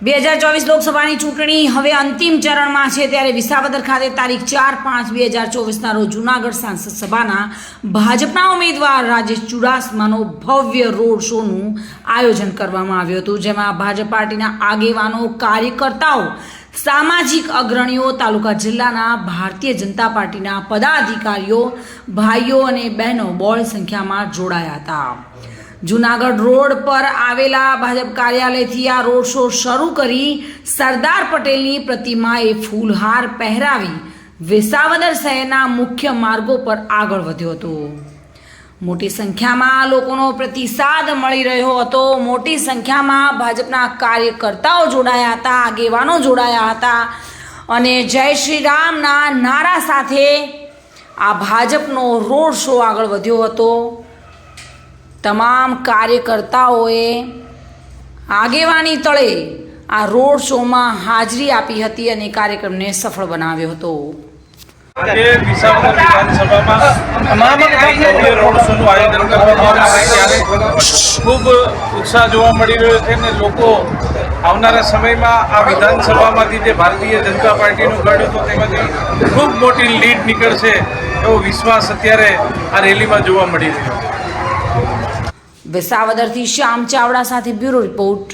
બે હજાર ચોવીસ લોકસભાની ચૂંટણી હવે અંતિમ ચરણમાં છે ત્યારે વિસાવદર ખાતે તારીખ ચાર પાંચ બે હજાર ચોવીસના રોજ જૂનાગઢ સાંસદ સભાના ભાજપના ઉમેદવાર રાજેશ ચુડાસમાનો ભવ્ય રોડ શોનું આયોજન કરવામાં આવ્યું હતું, જેમાં ભાજપ પાર્ટીના આગેવાનો, કાર્યકર્તાઓ, સામાજિક અગ્રણીઓ, તાલુકા જિલ્લાના ભારતીય જનતા પાર્ટીના પદાધિકારીઓ, ભાઈઓ અને બહેનો બોળ સંખ્યામાં જોડાયા હતા. જુનાગઢ રોડ પર આવેલા ભાજપ કાર્યાલયથી આ રોડ શો શરૂ કરી સરદાર પટેલની પ્રતિમાએ ફૂલહાર પહેરાવી વિસાવદર શહેરના મુખ્ય માર્ગો પર આગળ વધ્યો હતો. મોટી સંખ્યામાં લોકોનો પ્રતિસાદ મળી રહ્યો હતો. મોટી સંખ્યામાં ભાજપના કાર્યકર્તાઓ જોડાયા હતા, આગેવાનો જોડાયા હતા અને જય શ્રી રામના નારા સાથે આ ભાજપનો રોડ શો આગળ વધ્યો હતો. તમામ કાર્યકર્તાઓએ આગેવાની તળે આ રોડ શોમાં હાજરી આપી હતી અને કાર્યક્રમને સફળ બનાવ્યો હતો. ખૂબ ઉત્સાહ જોવા મળી રહ્યો છે અને લોકો આવનારા સમયમાં આ વિધાનસભામાંથી જે ભારતીય જનતા પાર્ટીનું ગઢ હતો તેમાંથી ખૂબ મોટી લીડ નીકળશે એવો વિશ્વાસ અત્યારે આ રેલીમાં જોવા મળી રહ્યો છે. વિસાવદરથી શ્યામ ચાવડા સાથે bureau report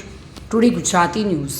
today Gujarati news.